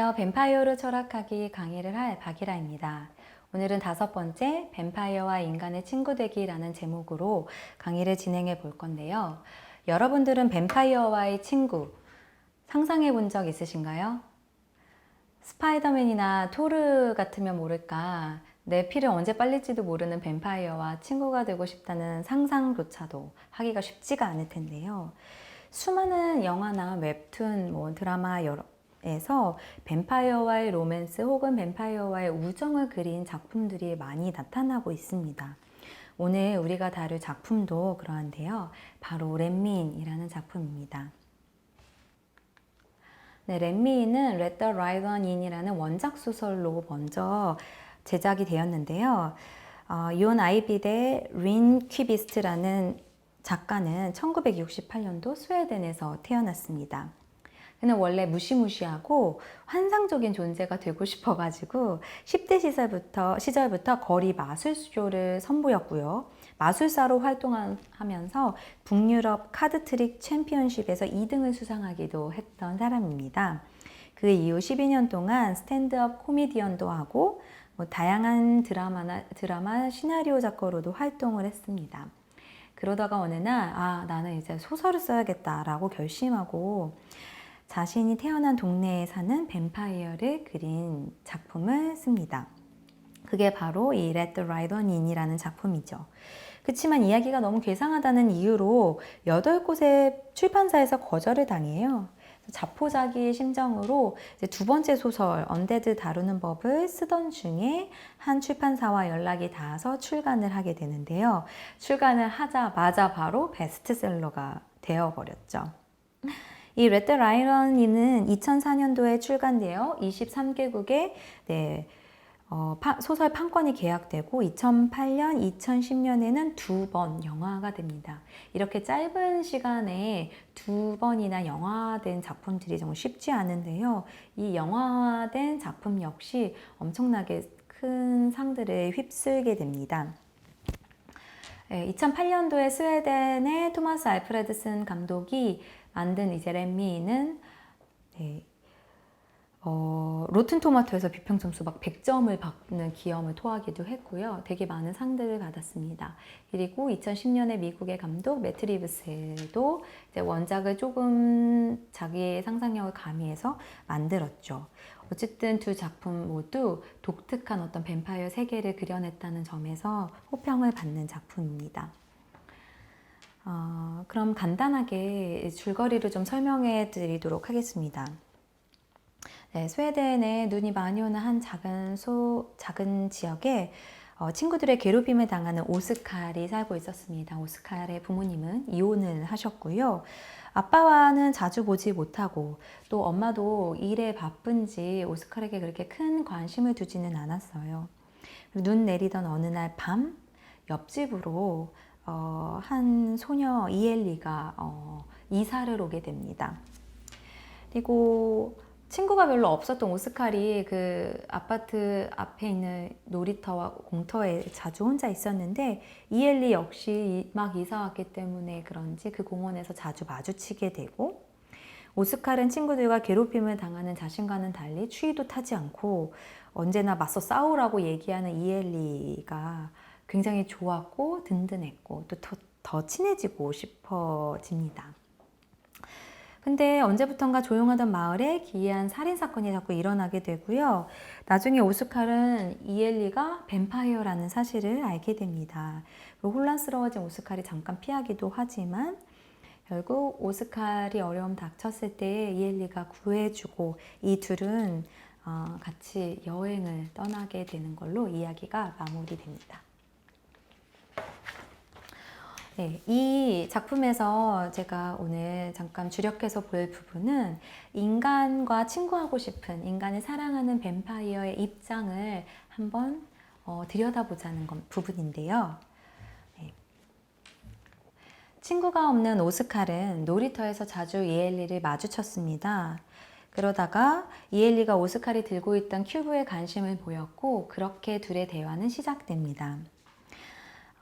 안녕하세요. 뱀파이어로 철학하기 강의를 할 박이라입니다. 오늘은 다섯 번째 뱀파이어와 인간의 친구 되기라는 제목으로 강의를 진행해 볼 건데요. 여러분들은 뱀파이어와의 친구 상상해 본 적 있으신가요? 스파이더맨이나 토르 같으면 모를까 내 피를 언제 빨릴지도 모르는 뱀파이어와 친구가 되고 싶다는 상상조차도 하기가 쉽지가 않을 텐데요. 수많은 영화나 웹툰, 뭐 드라마 여러 에서 뱀파이어와의 로맨스 혹은 뱀파이어와의 우정을 그린 작품들이 많이 나타나고 있습니다. 오늘 우리가 다룰 작품도 그러한데요. 바로 렛미인이라는 작품입니다. 네, 렛미인은 Let the Right One In이라는 원작 소설로 먼저 제작이 되었는데요. 어, 이온 아이비데 린 퀴비스트라는 작가는 1968년도 스웨덴에서 태어났습니다. 그는 원래 무시무시하고 환상적인 존재가 되고 싶어가지고 10대 시절부터, 시절부터 거리 마술쇼를 선보였고요. 마술사로 활동하면서 북유럽 카드트릭 챔피언십에서 2등을 수상하기도 했던 사람입니다. 그 이후 12년 동안 스탠드업 코미디언도 하고 뭐 다양한 드라마나 드라마 시나리오 작가로도 활동을 했습니다. 그러다가 어느 날, 아, 나는 이제 소설을 써야겠다라고 결심하고 자신이 태어난 동네에 사는 뱀파이어를 그린 작품을 씁니다. 그게 바로 이 Let the Right One In이라는 작품이죠. 그렇지만 이야기가 너무 괴상하다는 이유로 8곳의 출판사에서 거절을 당해요. 자포자기의 심정으로 두 번째 소설 언데드 다루는 법을 쓰던 중에 한 출판사와 연락이 닿아서 출간을 하게 되는데요. 출간을 하자마자 바로 베스트셀러가 되어버렸죠. 이 레드 라이런이는 2004년도에 출간되어 23개국에 네, 어, 파, 소설 판권이 계약되고 2008년, 2010년에는 두 번 영화가 됩니다. 이렇게 짧은 시간에 두 번이나 영화된 작품들이 정말 쉽지 않은데요. 이 영화된 작품 역시 엄청나게 큰 상들을 휩쓸게 됩니다. 네, 2008년도에 스웨덴의 토마스 알프레드슨 감독이 만든 이제 렛미는 네, 어, 로튼 토마토에서 비평 점수 막 100점을 받는 기염을 토하기도 했고요. 되게 많은 상들을 받았습니다. 그리고 2010년에 미국의 감독 매트 리브스도 이제 원작을 조금 자기의 상상력을 가미해서 만들었죠. 어쨌든 두 작품 모두 독특한 어떤 뱀파이어 세계를 그려냈다는 점에서 호평을 받는 작품입니다. 어, 그럼 간단하게 줄거리를 좀 설명해 드리도록 하겠습니다. 네, 스웨덴에 눈이 많이 오는 한 작은 소, 작은 지역에 어, 친구들의 괴롭힘을 당하는 오스칼이 살고 있었습니다. 오스칼의 부모님은 이혼을 하셨고요. 아빠와는 자주 보지 못하고 또 엄마도 일에 바쁜지 오스칼에게 그렇게 큰 관심을 두지는 않았어요. 눈 내리던 어느 날 밤 옆집으로 어, 한 소녀 이엘리가 어, 이사를 오게 됩니다. 그리고 친구가 별로 없었던 오스칼이 그 아파트 앞에 있는 놀이터와 공터에 자주 혼자 있었는데 이엘리 역시 막 이사 왔기 때문에 그런지 그 공원에서 자주 마주치게 되고 오스칼은 친구들과 괴롭힘을 당하는 자신과는 달리 추위도 타지 않고 언제나 맞서 싸우라고 얘기하는 이엘리가 굉장히 좋았고 든든했고 또더 친해지고 싶어집니다. 근데 언제부턴가 조용하던 마을에 기이한 살인 사건이 자꾸 일어나게 되고요. 나중에 오스칼은 이엘리가 뱀파이어라는 사실을 알게 됩니다. 혼란스러워진 오스칼이 잠깐 피하기도 하지만 결국 오스칼이 어려움 닥쳤을 때 이엘리가 구해주고 이 둘은 어, 같이 여행을 떠나게 되는 걸로 이야기가 마무리됩니다. 네, 이 작품에서 제가 오늘 잠깐 주력해서 볼 부분은 인간과 친구하고 싶은 인간을 사랑하는 뱀파이어의 입장을 한번 어, 들여다보자는 건, 부분인데요. 네. 친구가 없는 오스칼은 놀이터에서 자주 이엘리를 마주쳤습니다. 그러다가 이엘리가 오스칼이 들고 있던 큐브에 관심을 보였고 그렇게 둘의 대화는 시작됩니다.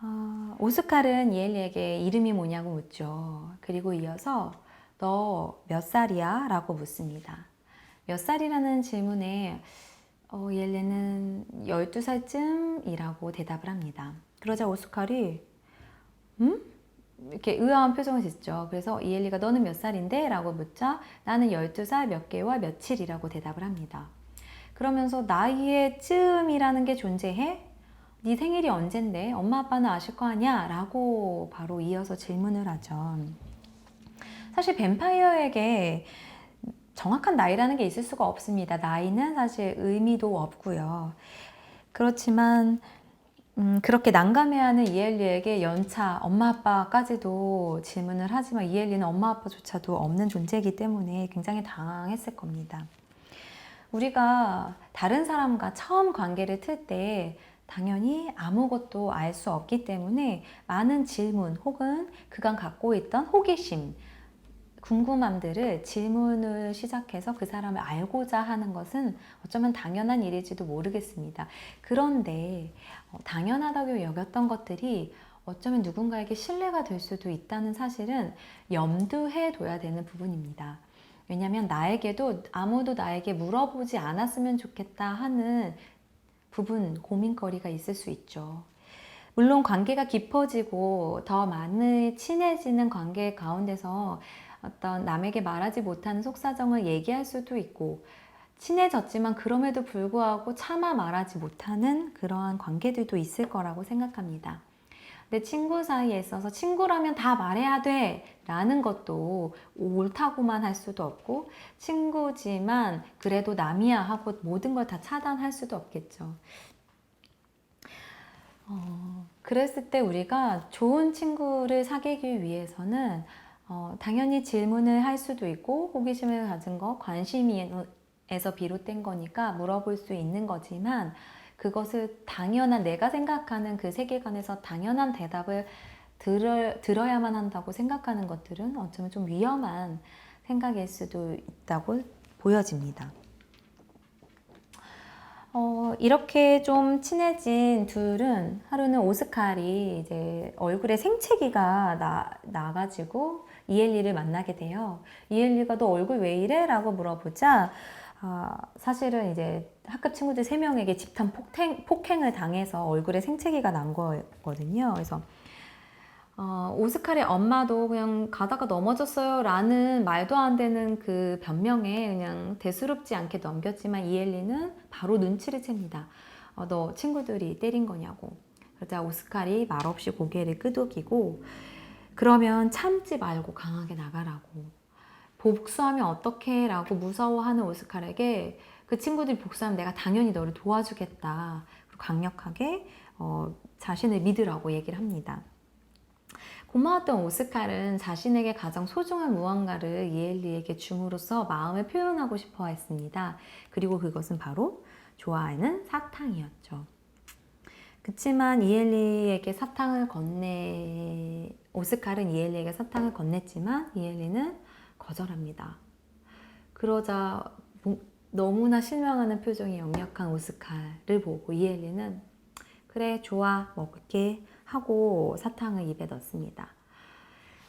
어, 오스칼은 이엘리에게 이름이 뭐냐고 묻죠. 그리고 이어서 너 몇 살이야? 라고 묻습니다. 몇 살이라는 질문에 어, 옐레는 12살쯤이라고 대답을 합니다. 그러자 오스칼이 음? 이렇게 의아한 표정을 짓죠. 그래서 이엘리가 너는 몇 살인데? 라고 묻자 나는 12살 몇 개와 며칠이라고 대답을 합니다. 그러면서 나이의 쯤이라는 게 존재해? 네 생일이 언젠데? 엄마 아빠는 아실 거 아니야? 라고 바로 이어서 질문을 하죠. 사실 뱀파이어에게 정확한 나이라는 게 있을 수가 없습니다. 나이는 사실 의미도 없고요. 그렇지만 음, 그렇게 난감해하는 이엘리에게 연차 엄마 아빠까지도 질문을 하지만 이엘리는 엄마 아빠조차도 없는 존재이기 때문에 굉장히 당황했을 겁니다. 우리가 다른 사람과 처음 관계를 틀 때 당연히 아무것도 알 수 없기 때문에 많은 질문 혹은 그간 갖고 있던 호기심, 궁금함들을 질문을 시작해서 그 사람을 알고자 하는 것은 어쩌면 당연한 일일지도 모르겠습니다. 그런데 어, 당연하다고 여겼던 것들이 어쩌면 누군가에게 신뢰가 될 수도 있다는 사실은 염두해 둬야 되는 부분입니다. 왜냐하면 나에게도 아무도 나에게 물어보지 않았으면 좋겠다 하는 부분, 고민거리가 있을 수 있죠. 물론 관계가 깊어지고 더 많이 친해지는 관계 가운데서 어떤 남에게 말하지 못하는 속사정을 얘기할 수도 있고 친해졌지만 그럼에도 불구하고 차마 말하지 못하는 그러한 관계들도 있을 거라고 생각합니다. 내 친구 사이에 있어서 친구라면 다 말해야 돼 라는 것도 옳다고만 할 수도 없고 친구지만 그래도 남이야 하고 모든 걸 다 차단할 수도 없겠죠. 어, 그랬을 때 우리가 좋은 친구를 사귀기 위해서는 어, 당연히 질문을 할 수도 있고 호기심을 가진 거, 관심에서 비롯된 거니까 물어볼 수 있는 거지만 그것을 당연한 내가 생각하는 그 세계관에서 당연한 대답을 들을, 들어야만 한다고 생각하는 것들은 어쩌면 좀 위험한 생각일 수도 있다고 보여집니다. 어, 이렇게 좀 친해진 둘은 하루는 오스칼이 이제 얼굴에 생채기가 나, 나가지고 이엘리를 만나게 돼요. 이엘리가 너 얼굴 왜 이래? 라고 물어보자 어, 사실은 이제 학급 친구들 세명에게 집단 폭행, 폭행을 당해서 얼굴에 생채기가 난 거거든요. 그래서 어, 오스칼의 엄마도 그냥 가다가 넘어졌어요 라는 말도 안 되는 그 변명에 그냥 대수롭지 않게 넘겼지만 이엘리는 바로 눈치를 챕니다. 어, 너 친구들이 때린 거냐고. 그러자 오스칼이 말없이 고개를 끄덕이고 그러면 참지 말고 강하게 나가라고. 복수하면 어떡해? 라고 무서워하는 오스칼에게 그 친구들이 복수하면 내가 당연히 너를 도와주겠다. 강력하게 어, 자신을 믿으라고 얘기를 합니다. 고마웠던 오스칼은 자신에게 가장 소중한 무언가를 이엘리에게 줌으로써 마음을 표현하고 싶어 했습니다. 그리고 그것은 바로 좋아하는 사탕이었죠. 그렇지만 이엘리에게 사탕을 건네 오스칼은 이엘리에게 사탕을 건넸지만 이엘리는 거절합니다. 그러자 너무나 실망하는 표정이 역력한 오스칼을 보고 이엘리는 그래 좋아 먹을게 하고 사탕을 입에 넣습니다.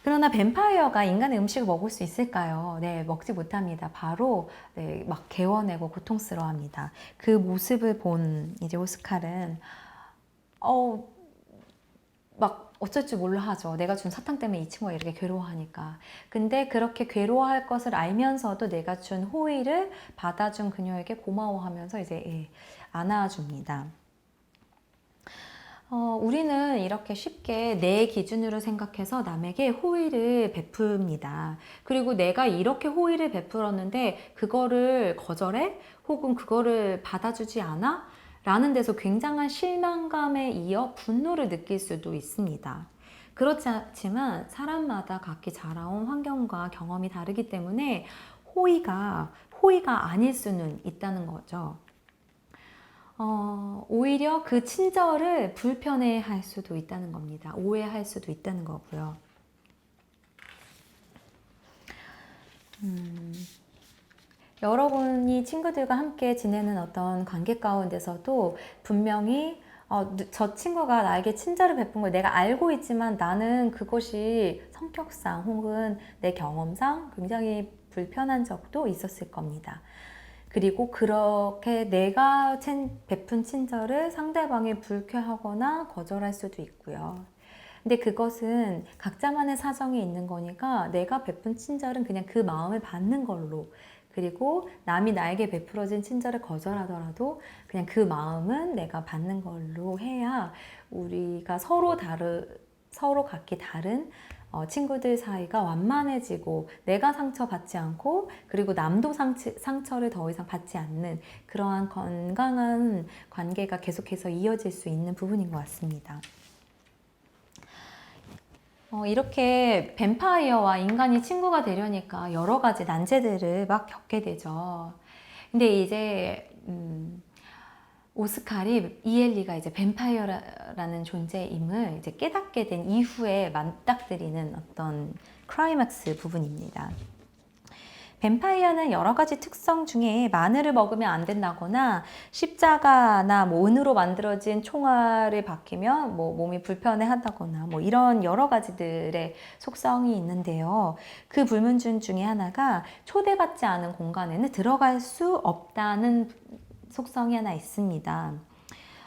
그러나 뱀파이어가 인간의 음식을 먹을 수 있을까요? 네, 먹지 못합니다. 바로 네, 막 개워내고 고통스러워합니다. 그 모습을 본 이제 오스칼은 어, 막 어쩔 줄 몰라 하죠. 내가 준 사탕 때문에 이 친구가 이렇게 괴로워하니까. 근데 그렇게 괴로워할 것을 알면서도 내가 준 호의를 받아준 그녀에게 고마워하면서 이제 예, 안아줍니다. 어, 우리는 이렇게 쉽게 내 기준으로 생각해서 남에게 호의를 베풉니다. 그리고 내가 이렇게 호의를 베풀었는데 그거를 거절해? 혹은 그거를 받아주지 않아? 라는 데서 굉장한 실망감에 이어 분노를 느낄 수도 있습니다. 그렇지 않지만 사람마다 각기 자라온 환경과 경험이 다르기 때문에 호의가 호의가 아닐 수는 있다는 거죠. 어, 오히려 그 친절을 불편해 할 수도 있다는 겁니다. 오해할 수도 있다는 거고요. 음. 여러분이 친구들과 함께 지내는 어떤 관계 가운데서도 분명히 어, 저 친구가 나에게 친절을 베푼 걸 내가 알고 있지만 나는 그것이 성격상 혹은 내 경험상 굉장히 불편한 적도 있었을 겁니다. 그리고 그렇게 내가 친- 베푼 친절을 상대방이 불쾌하거나 거절할 수도 있고요. 근데 그것은 각자만의 사정이 있는 거니까 내가 베푼 친절은 그냥 그 마음을 받는 걸로 그리고 남이 나에게 베풀어진 친절을 거절하더라도 그냥 그 마음은 내가 받는 걸로 해야 우리가 서로 다르 서로 각기 다른 어, 친구들 사이가 완만해지고 내가 상처받지 않고 그리고 남도 상처, 상처를 더 이상 받지 않는 그러한 건강한 관계가 계속해서 이어질 수 있는 부분인 것 같습니다. 어, 이렇게 뱀파이어와 인간이 친구가 되려니까 여러 가지 난제들을 막 겪게 되죠. 근데 이제 음, 오스칼이 이엘리가 이제 뱀파이어라는 존재임을 이제 깨닫게 된 이후에 맞닥뜨리는 어떤 크라이맥스 부분입니다. 뱀파이어는 여러 가지 특성 중에 마늘을 먹으면 안 된다거나 십자가나 뭐 은으로 만들어진 총알을 박히면 뭐 몸이 불편해 한다거나 뭐 이런 여러 가지들의 속성이 있는데요. 그 불문준 중에 하나가 초대받지 않은 공간에는 들어갈 수 없다는 속성이 하나 있습니다.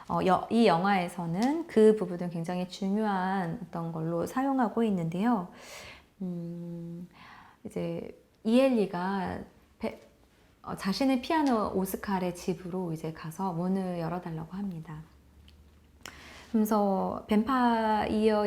어, 여- 이 영화에서는 그 부분은 굉장히 중요한 어떤 걸로 사용하고 있는데요. 음, 이제 이엘리가 베- 어, 자신의 피아노 오스칼의 집으로 이제 가서 문을 열어달라고 합니다. 그래서 뱀파이어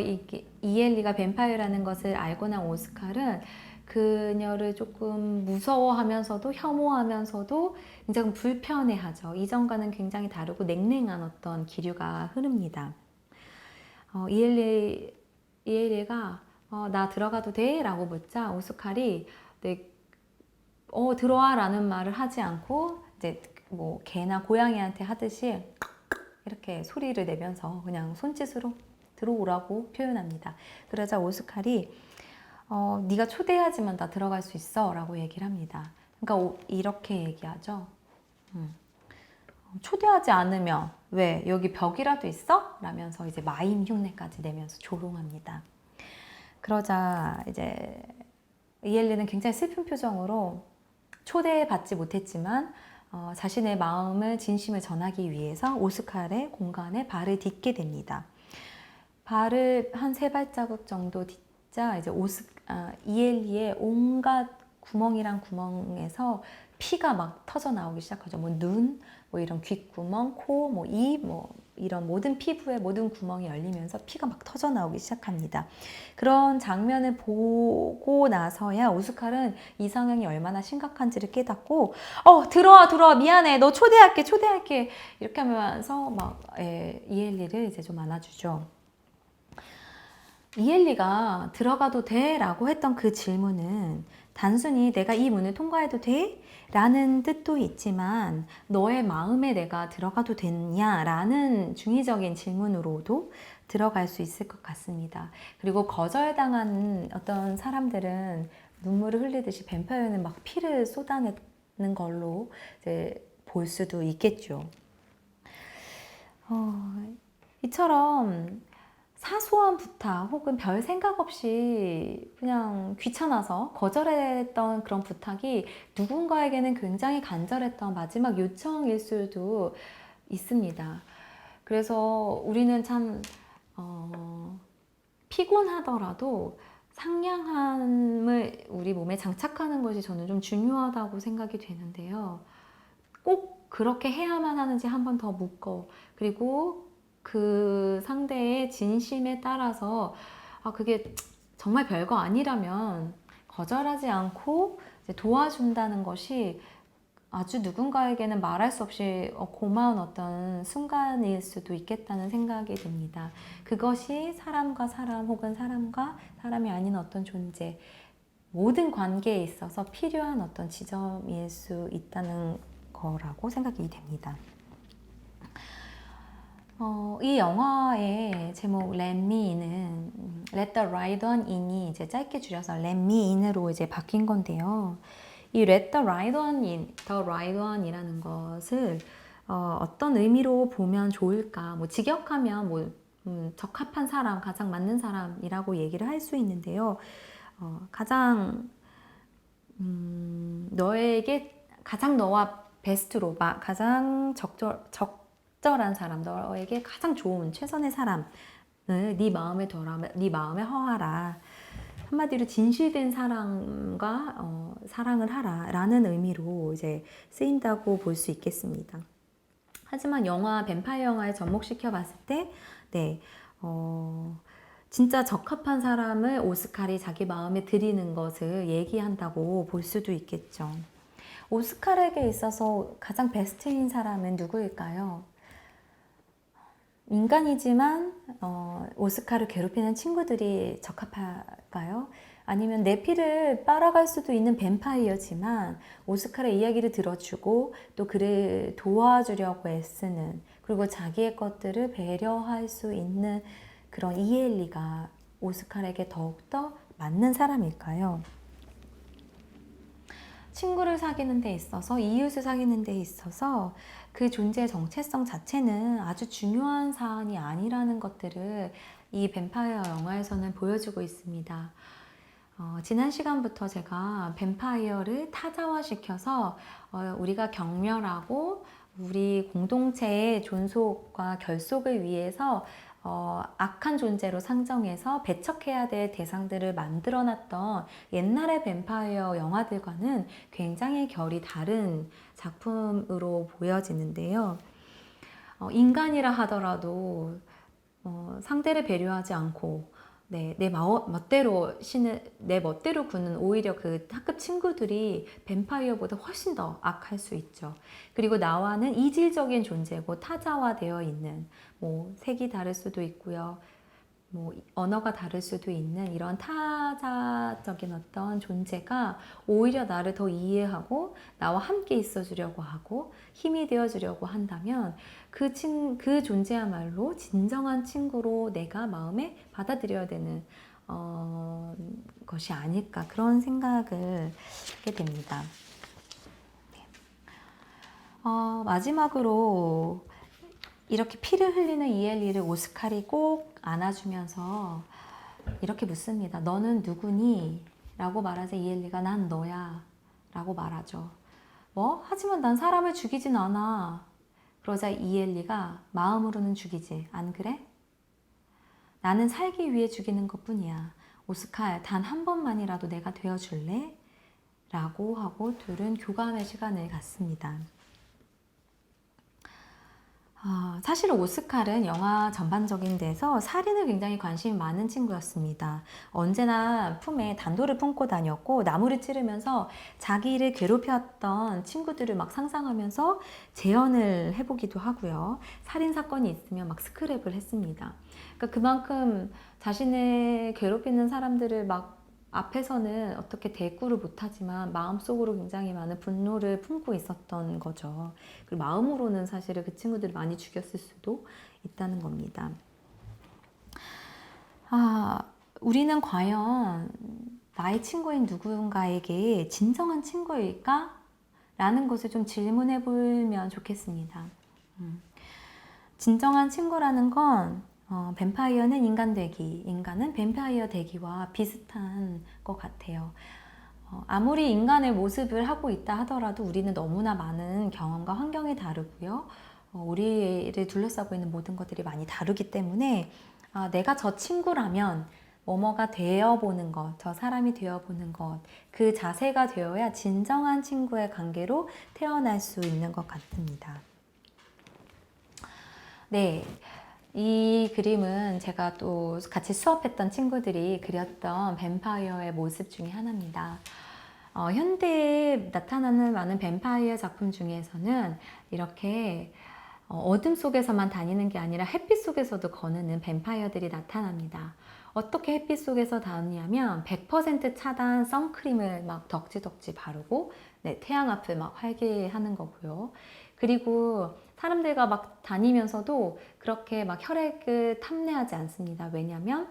이엘리가 뱀파이어라는 것을 알고 난 오스칼은 그녀를 조금 무서워하면서도 혐오하면서도 굉장히 불편해하죠. 이전과는 굉장히 다르고 냉랭한 어떤 기류가 흐릅니다. 어, 이엘리 이엘리가 어, 나 들어가도 돼? 라고 묻자 오스칼이 네, 어, 들어와라는 말을 하지 않고 이제 뭐 개나 고양이한테 하듯이 이렇게 소리를 내면서 그냥 손짓으로 들어오라고 표현합니다. 그러자 오스칼이 어, 네가 초대하지만 나 들어갈 수 있어라고 얘기를 합니다. 그러니까 오- 이렇게 얘기하죠. 음. 초대하지 않으면 왜 여기 벽이라도 있어? 라면서 이제 마임 흉내까지 내면서 조롱합니다. 그러자 이제 이엘리는 굉장히 슬픈 표정으로 초대받지 못했지만 어, 자신의 마음을 진심을 전하기 위해서 오스칼의 공간에 발을 딛게 됩니다. 발을 한 세 발자국 정도 딛자 이제 오스 아, 이엘리의 온갖 구멍이란 구멍에서 피가 막 터져 나오기 시작하죠. 뭐 눈, 뭐 이런 귓구멍, 코, 뭐 입, 뭐 이런 모든 피부의 모든 구멍이 열리면서 피가 막 터져 나오기 시작합니다. 그런 장면을 보고 나서야 오스칼은 이 상황이 얼마나 심각한지를 깨닫고 어 들어와 들어와 미안해 너 초대할게 초대할게 이렇게 하면서 막 예, 이엘리를 이제 좀 안아주죠. 이엘리가 들어가도 돼? 라고 했던 그 질문은 단순히 내가 이 문을 통과해도 돼? 라는 뜻도 있지만 너의 마음에 내가 들어가도 되냐? 라는 중의적인 질문으로도 들어갈 수 있을 것 같습니다. 그리고 거절당한 어떤 사람들은 눈물을 흘리듯이 뱀파이어는 막 피를 쏟아내는 걸로 이제 볼 수도 있겠죠. 어, 이처럼 사소한 부탁 혹은 별 생각 없이 그냥 귀찮아서 거절했던 그런 부탁이 누군가에게는 굉장히 간절했던 마지막 요청일 수도 있습니다. 그래서 우리는 참 어, 피곤하더라도 상냥함을 우리 몸에 장착하는 것이 저는 좀 중요하다고 생각이 되는데요. 꼭 그렇게 해야만 하는지 한 번 더 묻고 그리고 그 상대의 진심에 따라서 아 그게 정말 별거 아니라면 거절하지 않고 도와준다는 것이 아주 누군가에게는 말할 수 없이 어, 고마운 어떤 순간일 수도 있겠다는 생각이 듭니다. 그것이 사람과 사람 혹은 사람과 사람이 아닌 어떤 존재 모든 관계에 있어서 필요한 어떤 지점일 수 있다는 거라고 생각이 됩니다. 어, 이 영화의 제목 Let Me In은 음, Let the Ride On In이 이제 짧게 줄여서 Let Me In으로 이제 바뀐 건데요. 이 Let the Ride On In, The Ride On이라는 것을 어, 어떤 의미로 보면 좋을까? 뭐 직역하면 뭐 음, 적합한 사람, 가장 맞는 사람이라고 얘기를 할 수 있는데요. 어, 가장 음, 너에게 가장 너와 베스트로 마- 가장 적절 적 절한 사람 너에게 가장 좋은 최선의 사람을 네 마음에 둬라 네 마음에 허하라 한마디로 진실된 사랑과 어, 사랑을 하라라는 의미로 이제 쓰인다고 볼 수 있겠습니다. 하지만 영화 뱀파이어 영화에 접목시켜 봤을 때, 네, 어, 진짜 적합한 사람을 오스칼이 자기 마음에 들이는 것을 얘기한다고 볼 수도 있겠죠. 오스칼에게 있어서 가장 베스트인 사람은 누구일까요? 인간이지만 어, 오스카를 괴롭히는 친구들이 적합할까요? 아니면 내 피를 빨아갈 수도 있는 뱀파이어지만 오스카의 이야기를 들어주고 또 그를 도와주려고 애쓰는 그리고 자기의 것들을 배려할 수 있는 그런 이엘리가 오스칼에게 더욱더 맞는 사람일까요? 친구를 사귀는 데 있어서 이웃을 사귀는 데 있어서 그 존재의 정체성 자체는 아주 중요한 사안이 아니라는 것들을 이 뱀파이어 영화에서는 보여주고 있습니다. 어, 지난 시간부터 제가 뱀파이어를 타자화시켜서 어, 우리가 경멸하고 우리 공동체의 존속과 결속을 위해서 어, 악한 존재로 상정해서 배척해야 될 대상들을 만들어 놨던 옛날의 뱀파이어 영화들과는 굉장히 결이 다른 작품으로 보여지는데요. 어, 인간이라 하더라도 어, 상대를 배려하지 않고 네, 내 마어, 멋대로 신을 내 멋대로 구는 오히려 그 학급 친구들이 뱀파이어보다 훨씬 더 악할 수 있죠. 그리고 나와는 이질적인 존재고 타자화되어 있는 뭐 색이 다를 수도 있고요. 뭐 언어가 다를 수도 있는 이런 타자적인 어떤 존재가 오히려 나를 더 이해하고 나와 함께 있어 주려고 하고 힘이 되어 주려고 한다면 그, 친, 그 존재야말로 진정한 친구로 내가 마음에 받아들여야 되는 어, 것이 아닐까 그런 생각을 하게 됩니다. 네. 어, 마지막으로 이렇게 피를 흘리는 이엘리를 오스칼이 꼭 안아주면서 이렇게 묻습니다. 너는 누구니? 라고 말하자 이엘리가 난 너야. 라고 말하죠. 뭐? 하지만 난 사람을 죽이진 않아. 그러자 이엘리가 마음으로는 죽이지. 안 그래? 나는 살기 위해 죽이는 것 뿐이야. 오스칼, 단 한 번만이라도 내가 되어줄래? 라고 하고 둘은 교감의 시간을 갖습니다. 아, 사실 오스칼은 영화 전반적인 데서 살인을 굉장히 관심이 많은 친구였습니다. 언제나 품에 단도를 품고 다녔고 나무를 찌르면서 자기를 괴롭혔던 친구들을 막 상상하면서 재현을 해보기도 하고요. 살인 사건이 있으면 막 스크랩을 했습니다. 그러니까 그만큼 자신을 괴롭히는 사람들을 막 앞에서는 어떻게 대꾸를 못하지만 마음속으로 굉장히 많은 분노를 품고 있었던 거죠. 그리고 마음으로는 사실은 그 친구들을 많이 죽였을 수도 있다는 겁니다. 아, 우리는 과연 나의 친구인 누군가에게 진정한 친구일까? 라는 것을 좀 질문해 보면 좋겠습니다. 음. 진정한 친구라는 건 어, 뱀파이어는 인간 되기, 인간은 뱀파이어 되기와 비슷한 것 같아요. 어, 아무리 인간의 모습을 하고 있다 하더라도 우리는 너무나 많은 경험과 환경이 다르고요. 어, 우리를 둘러싸고 있는 모든 것들이 많이 다르기 때문에 아, 내가 저 친구라면 뭐뭐가 되어보는 것, 저 사람이 되어보는 것, 그 자세가 되어야 진정한 친구의 관계로 태어날 수 있는 것 같습니다. 네. 이 그림은 제가 또 같이 수업했던 친구들이 그렸던 뱀파이어의 모습 중에 하나입니다. 어, 현대에 나타나는 많은 뱀파이어 작품 중에서는 이렇게 어, 어둠 속에서만 다니는 게 아니라 햇빛 속에서도 거느는 뱀파이어들이 나타납니다. 어떻게 햇빛 속에서 다니냐면 100% 차단 선크림을 막 덕지덕지 바르고 네, 태양 앞을 막 활기하는 거고요. 그리고 사람들과 막 다니면서도 그렇게 막 혈액을 탐내하지 않습니다. 왜냐면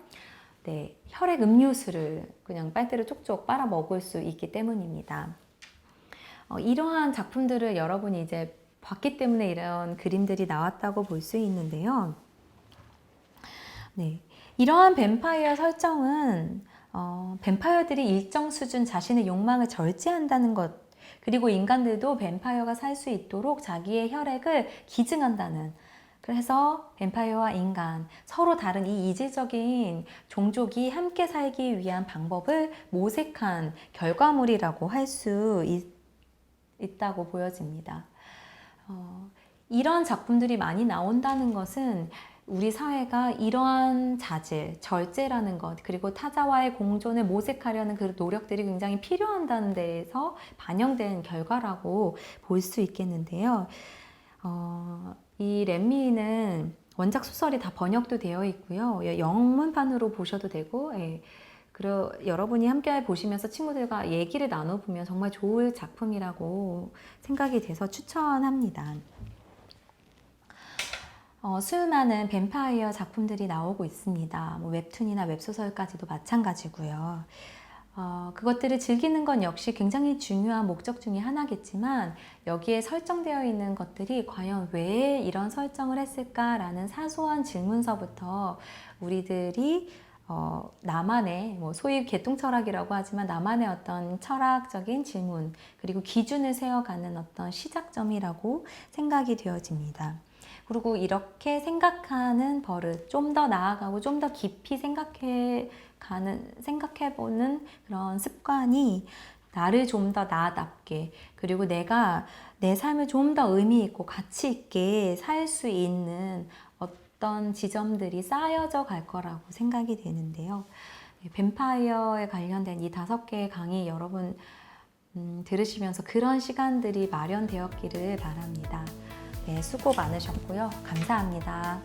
네, 혈액 음료수를 그냥 빨대로 쪽쪽 빨아 먹을 수 있기 때문입니다. 어, 이러한 작품들을 여러분이 이제 봤기 때문에 이런 그림들이 나왔다고 볼 수 있는데요. 네, 이러한 뱀파이어 설정은 어, 뱀파이어들이 일정 수준 자신의 욕망을 절제한다는 것 그리고 인간들도 뱀파이어가 살 수 있도록 자기의 혈액을 기증한다는 그래서 뱀파이어와 인간 서로 다른 이 이질적인 종족이 함께 살기 위한 방법을 모색한 결과물이라고 할 수 있다고 보여집니다. 어, 이런 작품들이 많이 나온다는 것은 우리 사회가 이러한 자질, 절제라는 것, 그리고 타자와의 공존을 모색하려는 그 노력들이 굉장히 필요한다는 데에서 반영된 결과라고 볼 수 있겠는데요. 어, 이 렘미는 원작 소설이 다 번역도 되어 있고요. 예, 영문판으로 보셔도 되고, 예. 그리고 여러분이 함께 보시면서 친구들과 얘기를 나눠보면 정말 좋을 작품이라고 생각이 돼서 추천합니다. 어, 수많은 뱀파이어 작품들이 나오고 있습니다. 뭐 웹툰이나 웹소설까지도 마찬가지고요. 어, 그것들을 즐기는 건 역시 굉장히 중요한 목적 중의 하나겠지만 여기에 설정되어 있는 것들이 과연 왜 이런 설정을 했을까라는 사소한 질문서부터 우리들이 어, 나만의 뭐 소위 개통 철학이라고 하지만 나만의 어떤 철학적인 질문 그리고 기준을 세워가는 어떤 시작점이라고 생각이 되어집니다. 그리고 이렇게 생각하는 버릇, 좀 더 나아가고 좀 더 깊이 생각해 가는, 생각해 보는 그런 습관이 나를 좀 더 나답게, 그리고 내가 내 삶을 좀 더 의미 있고 가치 있게 살 수 있는 어떤 지점들이 쌓여져 갈 거라고 생각이 되는데요. 뱀파이어에 관련된 이 다섯 개의 강의 여러분 음, 들으시면서 그런 시간들이 마련되었기를 바랍니다. 네, 수고 많으셨고요. 감사합니다.